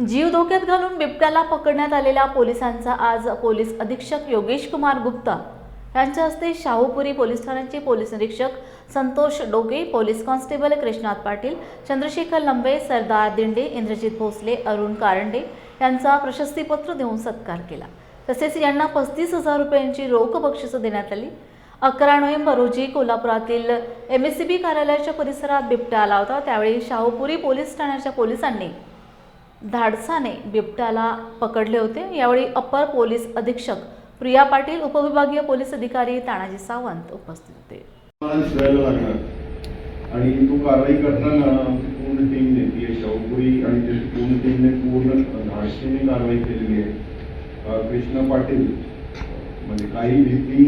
जीव धोक्यात घालून बिबट्याला पकडण्यात आलेल्या पोलिसांचा आज पोलीस अधीक्षक योगेश कुमार गुप्ता. यांच्या हस्ते शाहूपुरी पोलीस ठाण्याचे पोलीस निरीक्षक संतोष डोके पोलीस कॉन्स्टेबल कृष्णात पाटील चंद्रशेखर लंबे सरदार दिंडे इंद्रजित भोसले अरुण कारंडे यांचा प्रशस्तीपत्र देऊन सत्कार केला. तसेच यांना पस्तीस हजार रुपयांची रोख बक्षिसं देण्यात आली. अकरा नोव्हेंबर रोजी कोल्हापुरातील एम एस सी बी कार्यालयाच्या परिसरात बिबट्या आला होता. त्यावेळी शाहूपुरी पोलीस ठाण्याच्या पोलिसांनी धाडसाने बिबट्याला पकडले होते. यावेळी अप्पर पोलीस अधीक्षक प्रिया पाटील उपविभागीय पोलीस अधिकारी तानाजी सावंत उपस्थित होते. आणि तो कारवाई करताना आमची पूर्ण टीम ती आहे शाहूपुरी आणि त्याची पूर्ण टीमने पूर्ण धाडशीने कारवाई केलेली आहे. कृष्णा पाटील म्हणजे काही भीती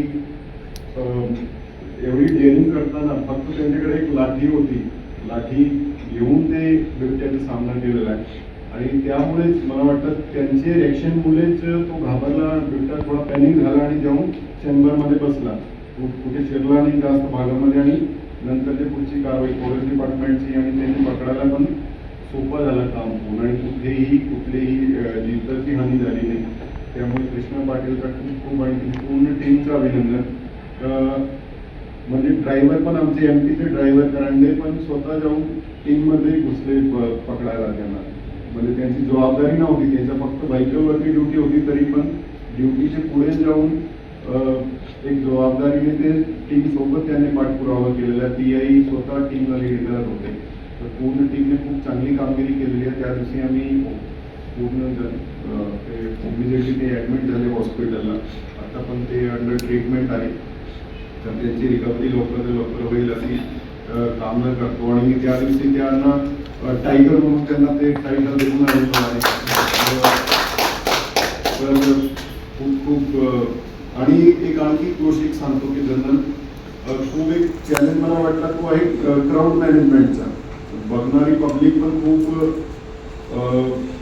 एवढी डेअरिंग करताना फक्त त्यांच्याकडे एक लाठी होती. लाठी घेऊन ते बिबट्याचा सामना केलेला आहे. आणि त्यामुळेच मला वाटतं त्यांचे रिॲक्शनमुळेच तो घाबरला बिबट्या थोडा पॅनिक झाला आणि जाऊन चेंबरमध्ये बसला. तो कुठे शिरला नाही जास्त भागामध्ये आणि नंतर ते पुढची कारवाई पोलीस डिपार्टमेंटची आणि त्यांनी पकडायला पण सोपं झालं काम होऊन आणि कुठेही कुठलीही जीवताची हानी झाली नाही. त्यामुळे कृष्णा पाटीलकडून खूप आणि पूर्ण टीमचं अभिनंदन. म्हणजे ड्रायव्हर पण आमचे एम पीचे ड्रायव्हर करांडे पण स्वतः जाऊन टीममध्ये घुसले पकडायला त्यांना. म्हणजे त्यांची जबाबदारी नव्हती त्यांच्या फक्त व्हायकलवरती ड्युटी होती तरी पण ड्युटीचे पुढे जाऊन एक जबाबदारीने ते टीम सोबत त्यांनी पाठपुरावा केलेला ती आय स्वतः टीमला लीड करत होते. तर पूर्ण टीमने खूप चांगली कामगिरी केलेली आहे. त्या दिवशी आम्ही पूर्ण ते इमिजिएटली ते ॲडमिट झाले हॉस्पिटलला आता पण ते अंडर ट्रीटमेंट आहे. तर त्यांची रिकव्हरी लवकर लवकर होईल अशी कामना करतो. आणि मी त्या दिवशी त्यांना टायगर म्हणून त्यांना ते टायगर देऊन आलेलो आहे तर खूप खूप आणि एक आणखी गोष्ट एक सांगतो की जनरल खूप एक चॅलेंज मला वाटला तो आहे क्राऊड मॅनेजमेंटचा बघणारी पब्लिक पण खूप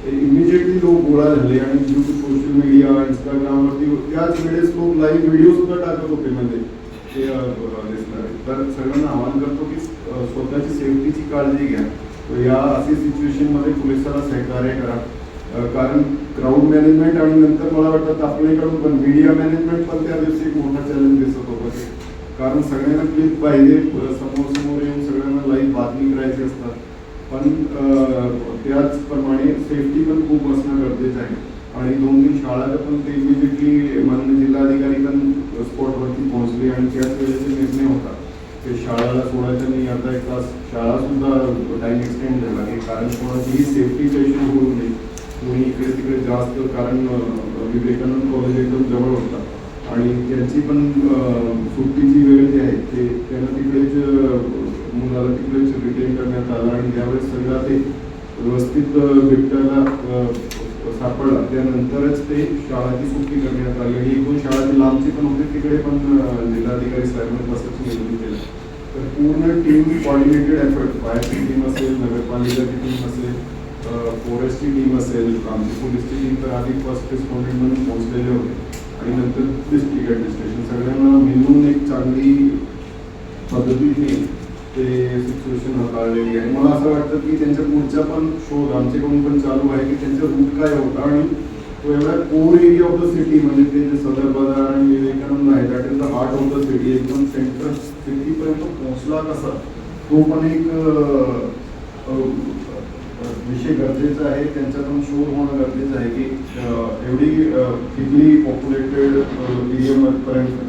इमिजिएटली लोक गोळा झाले आणि ड्यू टू सोशल मीडिया इंस्टाग्रामवरती त्याच वेळेस लोक लाईव्ह व्हिडिओ सुद्धा टाकत होते म्हणजे ते दिसणार. तर सगळ्यांना आवाहन करतो की स्वतःची सेफ्टीची काळजी घ्या. या अशी सिच्युएशनमध्ये पोलिसाला सहकार्य करा. कारण क्राऊड मॅनेजमेंट आणि नंतर मला वाटतं आपल्याकडून पण मीडिया मॅनेजमेंट पण त्या दिवशी एक मोठा चॅलेंज दिसत होतं. ते. कारण सगळ्यांना क्लिप पाहिजे समोर समोर येऊन सगळ्यांना लाईव्ह बातमी करायची असतात. पण त्याचप्रमाणे सेफ्टी पण खूप असणं गरजेचं आहे. आणि दोन तीन शाळा पण ते इमिजिएटली माननीय जिल्हाधिकारी पण स्पॉटवरती पोहोचले आणि त्याच वेळेचा निर्णय होता ते शाळाला सोडायचं नाही. आता एक तास शाळा सुद्धा टाइम एक्सटेंड झाला आहे कारण कोणाचीही सेफ्टीचा इश्यू होऊ नये कोणी इकडे तिकडे जास्त कारण विवेकानंद कॉलेज एकदम जवळ होता. आणि त्यांची पण सुट्टीची वेळ जी आहे ते त्यांना तिकडेच मुलाला तिकडेच रिटेन करण्यात आलं. आणि त्यावेळेस सगळं ते व्यवस्थित भेटायला सापडला. त्यानंतरच ते शाळाची सुट्टी करण्यात आली. आणि एकूण शाळा लांबची पण होते. तिकडे पण जिल्हाधिकारी साहेबांनी बसायची नियोजन केली तर पूर्ण टीम कॉर्डिनेटेड एफर्ट फायरची टीम असेल नगरपालिकाची टीम असेल फॉरेस्टची टीम असेल आमची पोलीसची टीम तर आधी फर्स्ट रिस्पॉन्डेंट म्हणून पोहोचलेले होते. आणि नंतर डिस्ट्रिक्ट ॲडमिनिस्ट्रेशन सगळ्यांना मिळून एक चांगली पद्धतीने ते सिच्युएशन हाताळलेली आहे. मला असं वाटतं की त्यांच्या पुढचा पण शोध आमच्याकडून पण चालू आहे की त्यांचा रूट काय होता आणि तो एवढा core area of the city म्हणजे ते जे सदर बाजार आणि विवेकानंद आहे that is the heart of the city एकदम सेंट्रल सिटीपर्यंत पोहोचला कसा तो पण एक विषय गरजेचा आहे. त्यांच्यातून शोध होणं गरजेचं आहे की एवढी थिकली पॉप्युलेटेड एरियापर्यंत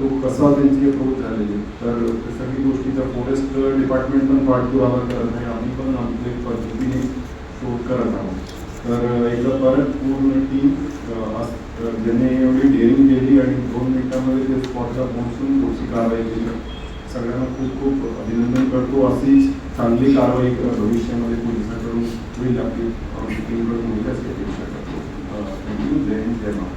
तो कसा त्यांची अप्रोच झालेली तर त्यासाठी फॉरेस्ट डिपार्टमेंट पण पाठपुरावा करत नाही. आम्ही पण आमच्या पद्धतीने शोध करत आहोत. तर एकदा परत पूर्ण टीम ज्याने एवढी डेअरिंग केली आणि दोन मिनिटांमध्ये ते स्पॉटला पोहोचून पुढची कारवाई केली. सगळ्यांना खूप खूप अभिनंदन करतो. अशी चांगली कारवाई भविष्यामध्ये पोलिसांकडून होईल. आपली आमची टीमकडून होईल अशी अपेक्षा करतो. Thank you Jai Hind Jai Maharashtra.